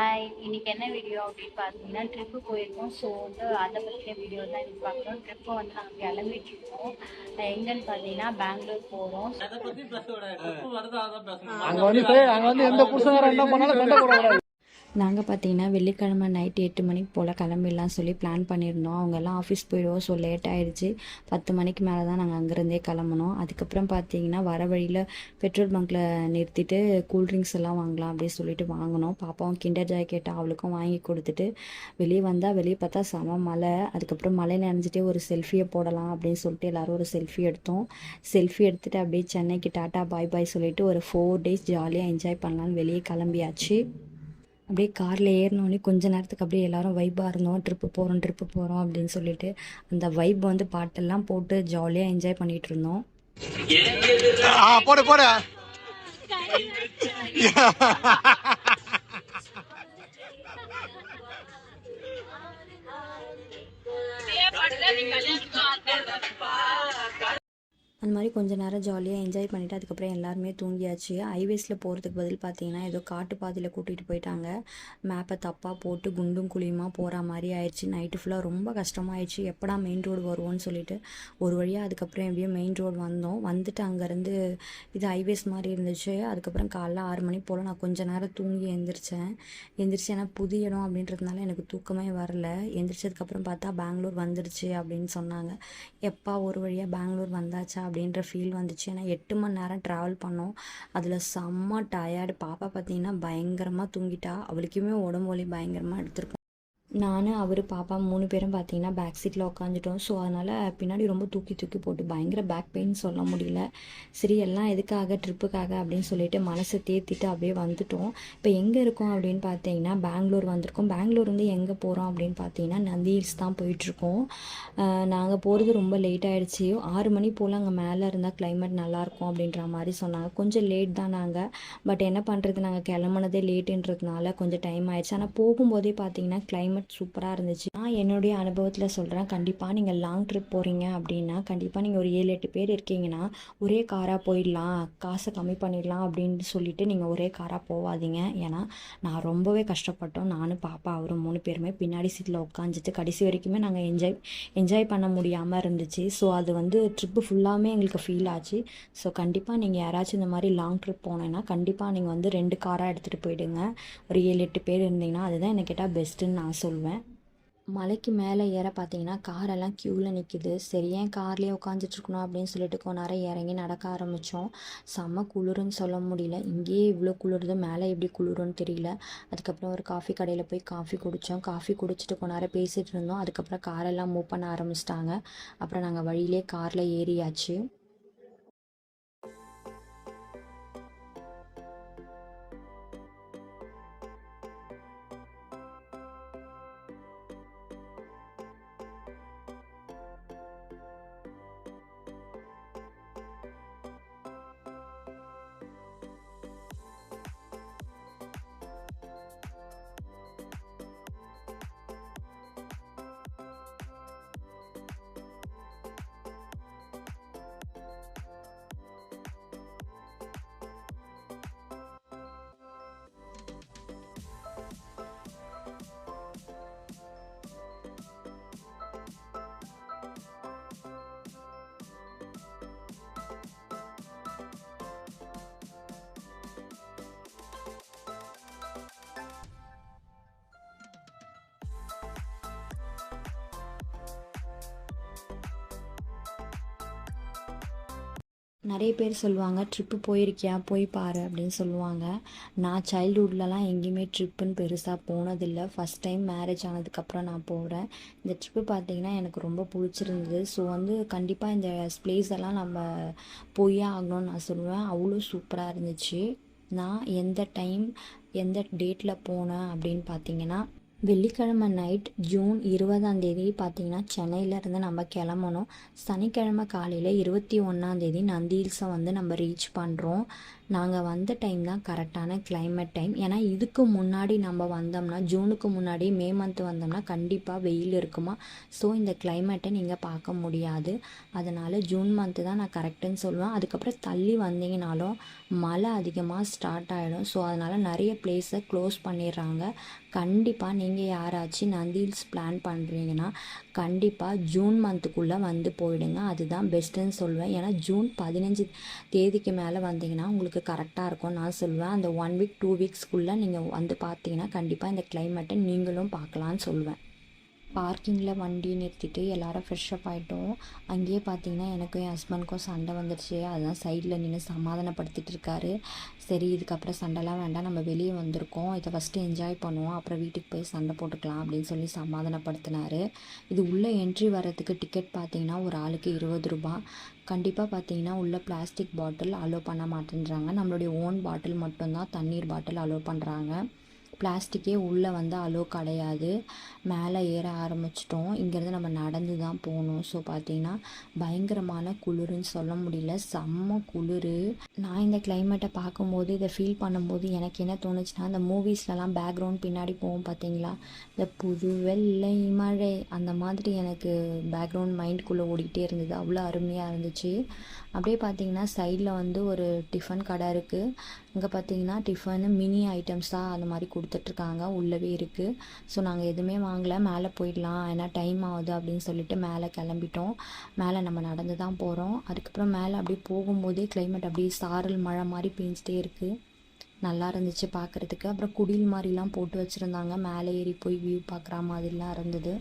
Hi இன்னைக்கு என்ன video அப்படின்னு பார்த்தீங்கன்னா ட்ரிப்பு போயிருக்கோம். ஸோ வந்து அதை பற்றின வீடியோ தான் இன்னைக்கு பார்க்குறோம் ட்ரிப்பு வந்து நாங்கள் கிளம்பிட்டு இருக்கோம். எங்கன்னு பார்த்தீங்கன்னா பெங்களூர் போகிறோம் அங்க வந்து அங்க வந்து எந்த புருஷங்காரன் என்ன பண்ணாலும் சண்டை போடக்கூடாது. நாங்கள் பார்த்தீங்கன்னா வெள்ளிக்கிழமை நைட் எட்டு மணிக்கு போல் கிளம்பிடலாம் சொல்லி பிளான் பண்ணியிருந்தோம். அவங்கெல்லாம் ஆஃபீஸ் போயிடுவோம் ஸோ லேட் ஆகிடுச்சு பத்து மணிக்கு மேலே தான் நாங்கள் அங்கேருந்தே கிளம்பணும். அதுக்கப்புறம் பார்த்தீங்கன்னா வர வழியில் பெட்ரோல் பங்க்கில் நிறுத்திட்டு கூல்ட்ரிங்க்ஸ் எல்லாம் வாங்கலாம் அப்படின்னு சொல்லிட்டு வாங்கினோம். பாப்பாவும் கிண்டர் ஜாய் அவளுக்கும் வாங்கி கொடுத்துட்டு வெளியே வந்தால் வெளியே பார்த்தா செம மழை. அதுக்கப்புறம் மழை நனைஞ்சிட்டே ஒரு செல்ஃபியை போடலாம் அப்படின்னு சொல்லிட்டு எல்லோரும் ஒரு செல்ஃபி எடுத்தோம். செல்ஃபி எடுத்துகிட்டு அப்படியே சென்னைக்கு டாட்டா பாய் பாய் சொல்லிட்டு ஒரு ஃபோர் டேஸ் ஜாலியாக என்ஜாய் பண்ணலான்னு வெளியே கிளம்பியாச்சு. அப்படியே காரில் ஏறினோடனே கொஞ்ச நேரத்துக்கு அப்படியே எல்லாரும் வைப்பாக இருந்தோம். ட்ரிப்பு போகிறோம் ட்ரிப்பு போகிறோம் அப்படின்னு சொல்லிட்டு அந்த வைப் வந்து பாட்டெல்லாம் போட்டு ஜாலியாக என்ஜாய் பண்ணிகிட்டு இருந்தோம். ஆ போடு போடு. மாதிரி கொஞ்ச நேரம் ஜாலியாக என்ஜாய் பண்ணிவிட்டு அதுக்கப்புறம் எல்லாருமே தூங்கியாச்சு. ஹைவேஸில் போகிறதுக்கு பதில் பார்த்தீங்கன்னா ஏதோ காட்டு பாதையில் கூட்டிகிட்டு போயிட்டாங்க. மேப்பை தப்பாக போட்டு குண்டும் குழியுமா போகிற மாதிரி ஆயிடுச்சு. நைட்டு ஃபுல்லாக ரொம்ப கஷ்டமாயிடுச்சு. எப்படா மெயின் ரோடு வருவோன்னு சொல்லிட்டு ஒரு வழியாக அதுக்கப்புறம் எப்படியும் மெயின் ரோடு வந்தோம். வந்துட்டு அங்கேருந்து இது ஹைவேஸ் மாதிரி இருந்துச்சு. அதுக்கப்புறம் காலைல ஆறு மணி போல் நான் கொஞ்ச நேரம் தூங்கி எந்திரிச்சேன். எந்திரிச்சு ஏன்னா புது இடம் அப்படின்றதுனால எனக்கு தூக்கமே வரல. எந்திரிச்சதுக்கப்புறம் பார்த்தா பெங்களூர் வந்துடுச்சு அப்படின்னு சொன்னாங்க. எப்பா ஒரு வழியாக பெங்களூர் வந்தாச்சா அப்படின்னு அப்படின்ற ஃபீல் வந்துச்சு. ஏன்னா எட்டு மணி நேரம் ட்ராவல் பண்ணோம். அதில் செம்ம டயர்டு பாப்பா பார்த்தீங்கன்னா பயங்கரமாக தூங்கிட்டா. அவளுக்குமே உடம்பு வலி பயங்கரமாக எடுத்துருக்கோம். நானும் அவர் பாப்பா மூணு பேரும் பார்த்தீங்கன்னா பேக் சீட்டில் உட்காந்துட்டோம் ஸோ அதனால் பின்னாடி ரொம்ப தூக்கி தூக்கி போட்டு பயங்கர பேக் பெயின் சொல்ல முடியல. சரி எல்லாம் எதுக்காக ட்ரிப்புக்காக அப்படின்னு சொல்லிட்டு மனசை தேத்திட்டு அப்படியே வந்துட்டோம். இப்போ எங்கே இருக்கோம் அப்படின்னு பார்த்தீங்கன்னா பெங்களூர் வந்திருக்கோம். பெங்களூர் வந்து எங்கே போகிறோம் அப்படின்னு பார்த்தீங்கன்னா நந்தி ஹில்ஸ் தான் போயிட்டுருக்கோம். நாங்கள் போகிறது ரொம்ப லேட் ஆகிடுச்சி ஆறு மணி போல் அங்கே மேலே இருந்தால் கிளைமேட் நல்லாயிருக்கும் அப்படின்ற மாதிரி சொன்னாங்க. கொஞ்சம் லேட் தான் நாங்கள் பட் என்ன பண்ணுறது நாங்கள் கிளம்புனதே லேட்டுன்றதுனால கொஞ்சம் டைம் ஆயிடுச்சு. ஆனால் போகும்போதே பார்த்தீங்கன்னா கிளைமேட் சூப்பராக இருந்துச்சு. நான் என்னுடைய அனுபவத்தில் சொல்கிறேன் கண்டிப்பாக நீங்கள் லாங் ட்ரிப் போகிறீங்க அப்படின்னா கண்டிப்பாக நீங்கள் ஒரு ஏழு எட்டு பேர் இருக்கீங்கன்னா ஒரே காராக போயிடலாம் காசை கம்மி பண்ணிடலாம் அப்படின்னு சொல்லிட்டு நீங்கள் ஒரே காராக போகாதீங்க ஏன்னா நான் ரொம்பவே கஷ்டப்பட்டோம். நானும் பாப்பா அவரும் மூணு பேருமே பின்னாடி சீட்டில் உட்காந்துட்டு கடைசி வரைக்குமே நாங்கள் என்ஜாய் என்ஜாய் பண்ண முடியாமல் இருந்துச்சு. ஸோ அது வந்து ட்ரிப்பு ஃபுல்லாமே எங்களுக்கு ஃபீல் ஆச்சு. ஸோ கண்டிப்பாக நீங்கள் யாராச்சும் இந்த மாதிரி லாங் ட்ரிப் போனேன்னா கண்டிப்பாக நீங்கள் வந்து ரெண்டு காராக எடுத்துகிட்டு போயிடுங்க. ஒரு ஏழு எட்டு பேர் இருந்தீங்கன்னா அதுதான் என்ன கேட்டால் பெஸ்ட்டுன்னு நான் சொல்லுவேன் மலைக்கு மேலே ஏற பார்த்தீங்கன்னா காரெல்லாம் க்யூவில் நிற்கிது சரி ஏன் கார்லேயே உட்காந்துட்ருக்கணும் அப்படின்னு சொல்லிட்டு கொஞ்ச நேரம் இறங்கி நடக்க ஆரம்பித்தோம் செம்ம குளிருன்னு சொல்ல முடியல. இங்கேயே இவ்வளோ குளிருது மேலே எப்படி குளிருன்னு தெரியல. அதுக்கப்புறம் ஒரு காஃபி கடையில் போய் காஃபி குடித்தோம் காஃபி குடிச்சிட்டு கொஞ்ச நேரம் பேசிகிட்டு இருந்தோம். அதுக்கப்புறம் காரெல்லாம் மூவ் பண்ண ஆரம்பிச்சிட்டாங்க. அப்புறம் நாங்கள் வழியிலே காரில் ஏறியாச்சு. நிறைய பேர் சொல்லுவாங்க ட்ரிப்பு போயிருக்கியா? போய் பாரு அப்படின்னு சொல்லுவாங்க. நான் சைல்டுஹுட்லலாம் எங்கேயுமே ட்ரிப்புன்னு பெருசாக போனதில்லை. ஃபஸ்ட் டைம் மேரேஜ் ஆனதுக்கப்புறம் நான் போகிறேன் இந்த ட்ரிப்பு பார்த்தீங்கன்னா எனக்கு ரொம்ப பிடிச்சிருந்தது. ஸோ வந்து கண்டிப்பாக இந்த பிளேஸ் எல்லாம் நம்ம போயே ஆகணும்னு நான் சொல்லுவேன். அவ்வளோ சூப்பராக இருந்துச்சு. நான் எந்த டைம் எந்த டேட்டில் போனேன் அப்படின்னு பார்த்தீங்கன்னா வெள்ளிக்கிழமை நைட் ஜூன் இருபதாம் தேதி பார்த்தீங்கன்னா சென்னையிலேருந்து நம்ம கிளம்பணும். சனிக்கிழமை காலையில் இருபத்தி ஒன்றாந்தேதி நந்தி ஹில்ஸை வந்து நம்ம ரீச் பண்ணுறோம் நாங்கள் வந்த டைம் தான் கரெக்டான கிளைமேட் டைம் ஏன்னா இதுக்கு முன்னாடி நம்ம வந்தோம்னா ஜூனுக்கு முன்னாடி மே மந்த் வந்தோம்னா கண்டிப்பாக வெயில் இருக்குமா? ஸோ இந்த கிளைமேட்டை நீங்கள் பார்க்க முடியாது. அதனால் ஜூன் மந்த்து தான் நான் கரெக்டுன்னு சொல்லுவேன். அதுக்கப்புறம் தள்ளி வந்தீங்கனாலும் மழை அதிகமாக ஸ்டார்ட் ஆகிடும் ஸோ அதனால் நிறைய பிளேஸை க்ளோஸ் பண்ணிடுறாங்க. கண்டிப்பாக நீங்கள் யாராச்சும் நந்தி பிளான் பண்ணுறீங்கன்னா கண்டிப்பாக ஜூன் மந்த்துக்குள்ளே வந்து போயிடுங்க. அதுதான் பெஸ்ட்டுன்னு சொல்லுவேன் ஏன்னா ஜூன் பதினஞ்சு தேதிக்கு மேலே வந்தீங்கன்னா உங்களுக்கு கரெக்டாக இருக்கும். நான் சொல்லுவேன் அந்த ஒன் வீக் டூ வீக்ஸ்க்குள்ளே நீங்கள் வந்து பார்த்தீங்கன்னா கண்டிப்பாக இந்த கிளைமேட்டை நீங்களும் பார்க்கலான்னு சொல்லுவேன் பார்க்கிங்கில் வண்டி நிறுத்திட்டு எல்லாரும் ஃப்ரெஷ்ஷப் ஆகிட்டோம் அங்கேயே பார்த்தீங்கன்னா எனக்கும் என் ஹஸ்பண்ட்க்கும் சண்டை வந்துடுச்சு அதுதான் சைடில் நின்று சமாதானப்படுத்திட்டு இருக்காரு. சரி இதுக்கப்புறம் சண்டைலாம் வேண்டாம். நம்ம வெளியே வந்திருக்கோம். இதை ஃபஸ்ட்டு என்ஜாய் பண்ணுவோம். அப்புறம் வீட்டுக்கு போய் சண்டை போட்டுக்கலாம் அப்படின்னு சொல்லி சமாதானப்படுத்தினார். இது உள்ளே என்ட்ரி வர்றதுக்கு டிக்கெட் பார்த்தீங்கன்னா ஒரு ஆளுக்கு இருபது ரூபா. கண்டிப்பாக பார்த்தீங்கன்னா உள்ள பிளாஸ்டிக் பாட்டில் அலோவ் பண்ண மாட்டேன்றாங்க. நம்மளுடைய ஓன் பாட்டில் மட்டும்தான் தண்ணீர் பாட்டில் அலோவ் பண்ணுறாங்க பிளாஸ்டிக்கே உள்ளே வந்து அலோ கிடையாது. மேலே ஏற ஆரம்பிச்சிட்டோம். இங்கேருந்து நம்ம நடந்து தான் போகணும். ஸோ பார்த்தீங்கன்னா பயங்கரமான குளிருன்னு சொல்ல முடியல. செம்ம குளிர். நான் இந்த கிளைமேட்டை பார்க்கும்போது இதை ஃபீல் பண்ணும்போது எனக்கு என்ன தோணுச்சுன்னா அந்த மூவிஸ்லலாம் பேக்ரவுண்ட் பின்னாடி போவோம் பார்த்தீங்களா? இந்த புது வெள்ளை மழை அந்த மாதிரி எனக்கு பேக்ரவுண்ட் மைண்டுக்குள்ளே ஓடிக்கிட்டே இருந்தது. அவ்வளோ அருமையாக இருந்துச்சு. அப்படியே பார்த்தீங்கன்னா சைடில் வந்து ஒரு டிஃபன் கடை இருக்குது இங்கே பார்த்தீங்கன்னா டிஃபனு மினி ஐட்டம்ஸ் தான் அந்த மாதிரி கொடுத்துட்ருக்காங்க. உள்ளவே இருக்குது ஸோ நாங்கள் எதுவுமே வாங்கலை. மேலே போயிடலாம். ஏன்னா டைம் ஆகுது அப்படின்னு சொல்லிட்டு மேலே கிளம்பிட்டோம். மேலே நம்ம நடந்து தான் போகிறோம் அதுக்கப்புறம் மேலே அப்படியே போகும்போதே கிளைமேட் அப்படியே சாரல் மழை மாதிரி பெஞ்சிட்டே இருக்குது நல்லா இருந்துச்சு பார்க்குறதுக்கு. அப்புறம் குடில் மாதிரிலாம் போட்டு வச்சுருந்தாங்க. மேலே ஏறி போய் வியூ பார்க்குற மாதிரிலாம் இருந்தது.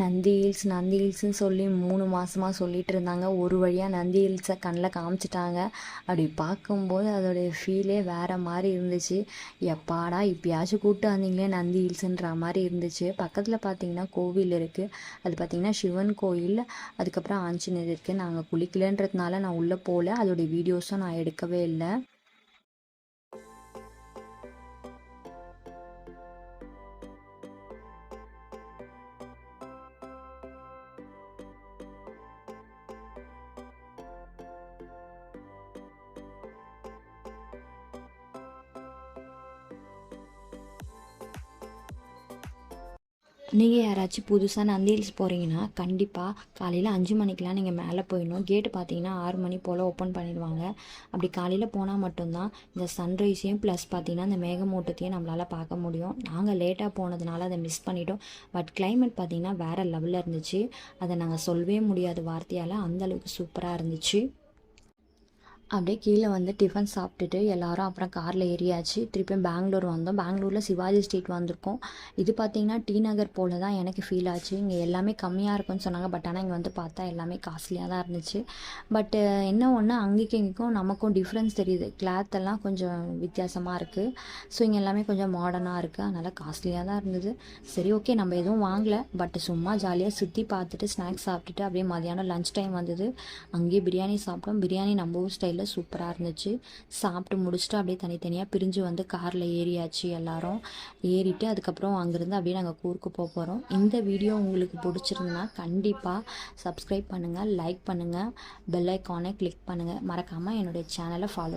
நந்தி ஹில்ஸ் நந்தி ஹில்ஸ்னு சொல்லி மூணு மாதமாக சொல்லிட்டு இருந்தாங்க. ஒரு வழியாக நந்தி ஹில்ஸை கண்ணில் காமிச்சிட்டாங்க. அப்படி பார்க்கும்போது அதோடைய ஃபீலே வேறு மாதிரி இருந்துச்சு. எப்பாடா இப்போயாச்சும் கூப்பிட்டு வந்தீங்களே நந்தி ஹில்ஸுன்ற மாதிரி இருந்துச்சு. பக்கத்தில் பார்த்தீங்கன்னா கோவில் இருக்குது அது பார்த்தீங்கன்னா சிவன் கோயில். அதுக்கப்புறம் ஆஞ்சநேயர் இருக்குது நாங்கள் குளிக்கலன்றதுனால நான் உள்ளே போகல அதோடைய வீடியோஸும் நான் எடுக்கவே இல்லை. நீங்கள் யாராச்சும் புதுசாக நந்தி ஹில்ஸ் போகிறீங்கன்னா கண்டிப்பாக காலையில் அஞ்சு மணிக்கெலாம் நீங்கள் மேலே போயிடணும். கேட்டு பார்த்தீங்கன்னா ஆறு மணி போல் ஓப்பன் பண்ணிடுவாங்க. அப்படி காலையில் போனால் மட்டும்தான் இந்த சன்ரைஸையும் ப்ளஸ் பார்த்தீங்கன்னா இந்த மேகமூட்டத்தையும் நம்மளால் பார்க்க முடியும். நாங்கள் லேட்டாக போனதுனால அதை மிஸ் பண்ணிட்டோம். பட் கிளைமேட் பார்த்தீங்கன்னா வேறு லெவலில் இருந்துச்சு. அதை நாங்கள் சொல்லவே முடியாத வார்த்தையால் அந்தளவுக்கு சூப்பராக இருந்துச்சு. அப்படியே கீழே வந்து டிஃபன் சாப்பிட்டுட்டு எல்லாரும் அப்புறம் காரில் ஏறியாச்சு. திருப்பியும் பெங்களூர் வந்தோம். பெங்களூரில் சிவாஜி ஸ்ட்ரீட் வந்திருக்கோம். இது பார்த்தீங்கன்னா டி நகர் போல தான் எனக்கு ஃபீல் ஆச்சு. இங்கே எல்லாமே கம்மியாக இருக்குன்னு சொன்னாங்க. பட் ஆனால் இங்கே வந்து பார்த்தா எல்லாமே காஸ்ட்லியாக தான் இருந்துச்சு. பட்டு என்ன ஒன்று அங்கேக்கும் இங்கேக்கும் நமக்கும் டிஃப்ரென்ஸ் தெரியுது. கிளாத் எல்லாம் கொஞ்சம் வித்தியாசமாக இருக்குது ஸோ இங்கே எல்லாமே கொஞ்சம் மாடர்னாக இருக்குது அதனால் காஸ்ட்லியாக தான் இருந்தது. சரி ஓகே நம்ம எதுவும் வாங்கலை. பட் சும்மா ஜாலியாக சுற்றி பார்த்துட்டு ஸ்நாக்ஸ் சாப்பிட்டுட்டு அப்படியே மதியானம் லஞ்ச் டைம் வந்தது. அங்கேயே பிரியாணி சாப்பிட்டோம். பிரியாணி நம்ம ஊர் ஸ்டைலில் சூப்பராக இருந்துச்சு. சாப்பிட்டு முடிச்சுட்டு அப்படியே தனித்தனியாக பிரிஞ்சு வந்து காரில் ஏறியாச்சு எல்லாரும். ஏறிட்டு அதுக்கப்புறம் அங்கேருந்து அப்படியே நாங்கள் கூருக்கு போக போகிறோம் இந்த வீடியோ உங்களுக்கு பிடிச்சிருந்தனா கண்டிப்பாக சப்ஸ்கிரைப் பண்ணுங்கள் லைக் பண்ணுங்கள் பெல் ஐக்கானை கிளிக் பண்ணுங்கள் மறக்காமல் என்னுடைய சேனலை ஃபாலோ